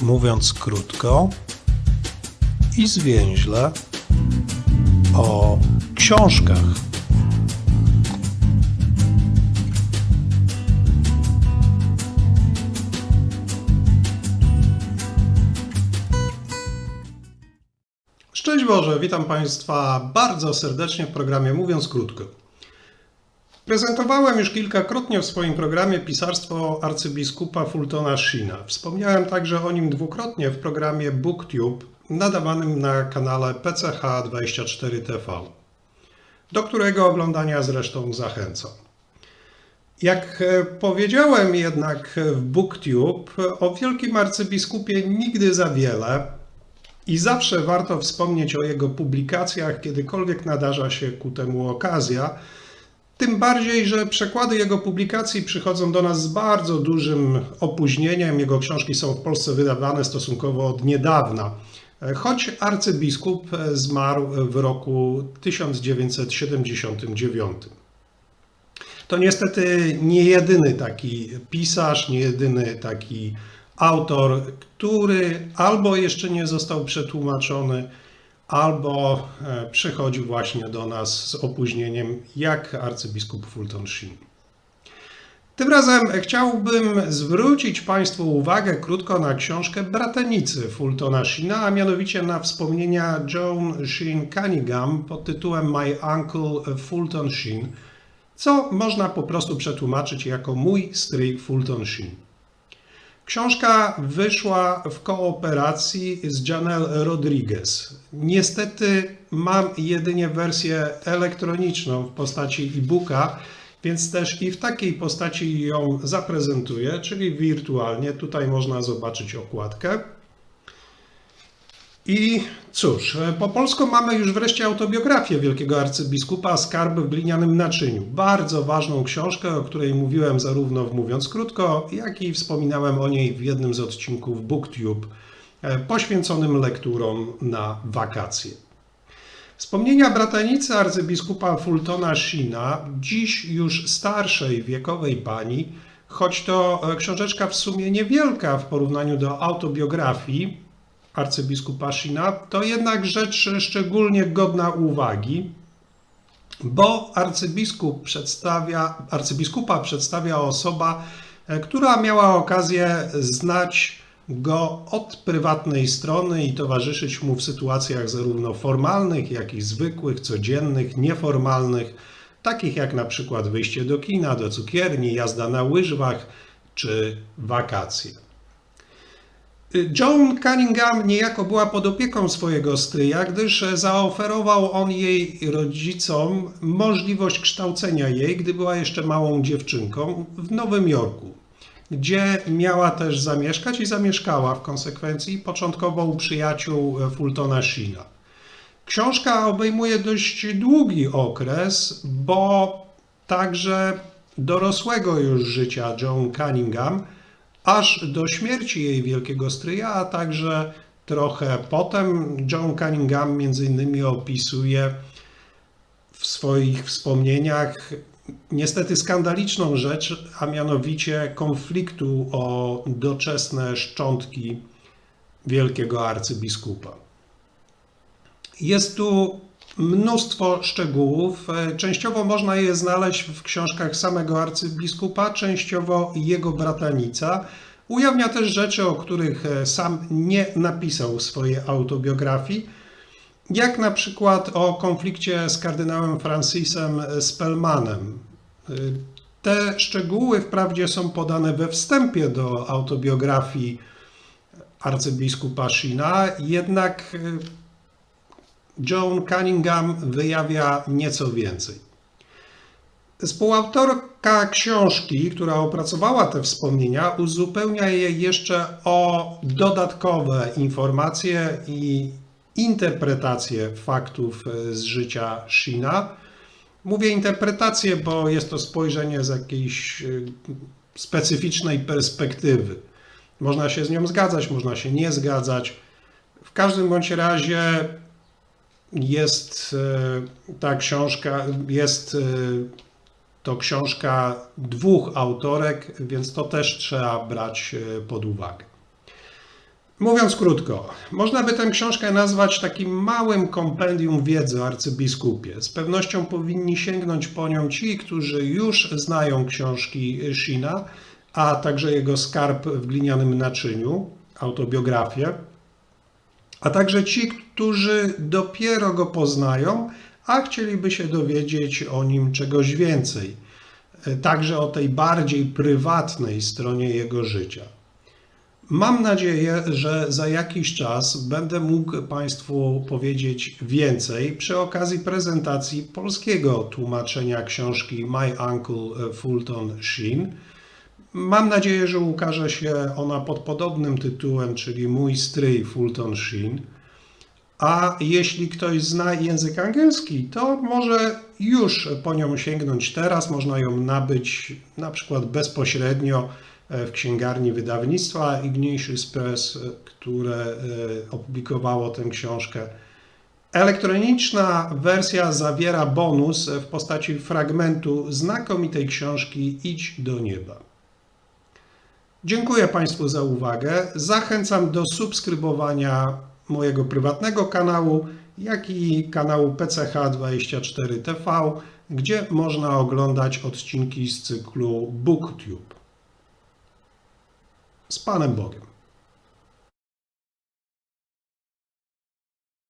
mówiąc krótko i zwięźle, o książkach. Szczęść Boże, witam Państwa bardzo serdecznie w programie Mówiąc Krótko. Prezentowałem już kilkakrotnie w swoim programie pisarstwo arcybiskupa Fultona Sheena. Wspomniałem także o nim dwukrotnie w programie BookTube nadawanym na kanale PCH24TV, do którego oglądania zresztą zachęcam. Jak e, powiedziałem jednak w BookTube, o wielkim arcybiskupie nigdy za wiele i zawsze warto wspomnieć o jego publikacjach, kiedykolwiek nadarza się ku temu okazja. Tym bardziej, że przekłady jego publikacji przychodzą do nas z bardzo dużym opóźnieniem. Jego książki są w Polsce wydawane stosunkowo od niedawna. Choć arcybiskup zmarł w roku 1979. To niestety nie jedyny taki pisarz, nie jedyny taki autor, który albo jeszcze nie został przetłumaczony, albo e, przychodził właśnie do nas z opóźnieniem, jak arcybiskup Fulton Sheen. Tym razem chciałbym zwrócić Państwu uwagę krótko na książkę Bratanicy Fultona Sheena, a mianowicie na wspomnienia Joan Sheen Cunningham pod tytułem My Uncle Fulton Sheen, co można po prostu przetłumaczyć jako mój stryj Fulton Sheen. Książka wyszła w kooperacji z Janelle Rodriguez. Niestety mam jedynie wersję elektroniczną w postaci e-booka, więc też i w takiej postaci ją zaprezentuję, czyli wirtualnie. Tutaj można zobaczyć okładkę. I cóż, po polsku mamy już wreszcie autobiografię wielkiego arcybiskupa Skarb w glinianym naczyniu. Bardzo ważną książkę, o której mówiłem zarówno w Mówiąc Krótko, jak i wspominałem o niej w jednym z odcinków BookTube e, poświęconym lekturom na wakacje. Wspomnienia bratanicy arcybiskupa Fultona Sheena, dziś już starszej wiekowej pani, choć to e, książeczka w sumie niewielka w porównaniu do autobiografii, arcybiskupa Shina, to jednak rzecz szczególnie godna uwagi, bo arcybiskup przedstawia, arcybiskupa przedstawia osoba, e, która miała okazję znać go od prywatnej strony i towarzyszyć mu w sytuacjach zarówno formalnych, jak i zwykłych, codziennych, nieformalnych, takich jak na przykład wyjście do kina, do cukierni, jazda na łyżwach czy wakacje. Joan Cunningham niejako była pod opieką swojego stryja, gdyż zaoferował on jej rodzicom możliwość kształcenia jej, gdy była jeszcze małą dziewczynką, w Nowym Jorku, gdzie miała też zamieszkać i zamieszkała w konsekwencji początkowo u przyjaciół Fultona Sheena. Książka obejmuje dość długi okres, bo także dorosłego już życia Joan Cunningham – aż do śmierci jej wielkiego stryja, a także trochę potem. John Cunningham między innymi opisuje w swoich wspomnieniach niestety skandaliczną rzecz, a mianowicie konfliktu o doczesne szczątki wielkiego arcybiskupa. Jest tu mnóstwo szczegółów. Częściowo można je znaleźć w książkach samego arcybiskupa, częściowo jego bratanica. Ujawnia też rzeczy, o których sam nie napisał w swojej autobiografii, jak na przykład o konflikcie z kardynałem Francisem Spellmanem. Te szczegóły wprawdzie są podane we wstępie do autobiografii arcybiskupa Shina, jednak Joan Cunningham wyjawia nieco więcej. Współautorka książki, która opracowała te wspomnienia, uzupełnia je jeszcze o dodatkowe informacje i interpretacje faktów z życia Shina. Mówię interpretacje, bo jest to spojrzenie z jakiejś y, specyficznej perspektywy. Można się z nią zgadzać, można się nie zgadzać. W każdym bądź razie jest e, ta książka, jest e, to książka dwóch autorek, więc to też trzeba brać e, pod uwagę. Mówiąc krótko, można by tę książkę nazwać takim małym kompendium wiedzy o arcybiskupie. Z pewnością powinni sięgnąć po nią ci, którzy już znają książki Shina, a także jego skarb w glinianym naczyniu, autobiografię, a także ci, którzy dopiero go poznają, a chcieliby się dowiedzieć o nim czegoś więcej, także o tej bardziej prywatnej stronie jego życia. Mam nadzieję, że za jakiś czas będę mógł Państwu powiedzieć więcej przy okazji prezentacji polskiego tłumaczenia książki My Uncle Fulton Sheen. Mam nadzieję, że ukaże się ona pod podobnym tytułem, czyli Mój stryj Fulton Sheen. A jeśli ktoś zna język angielski, to może już po nią sięgnąć teraz. Można ją nabyć na przykład bezpośrednio w księgarni wydawnictwa Ignatius Press, które e, opublikowało tę książkę. Elektroniczna wersja zawiera bonus w postaci fragmentu znakomitej książki Idź do nieba. Dziękuję Państwu za uwagę. Zachęcam do subskrybowania mojego prywatnego kanału, jak i kanału PCH24TV, gdzie można oglądać odcinki z cyklu BookTube. Z Panem Bogiem.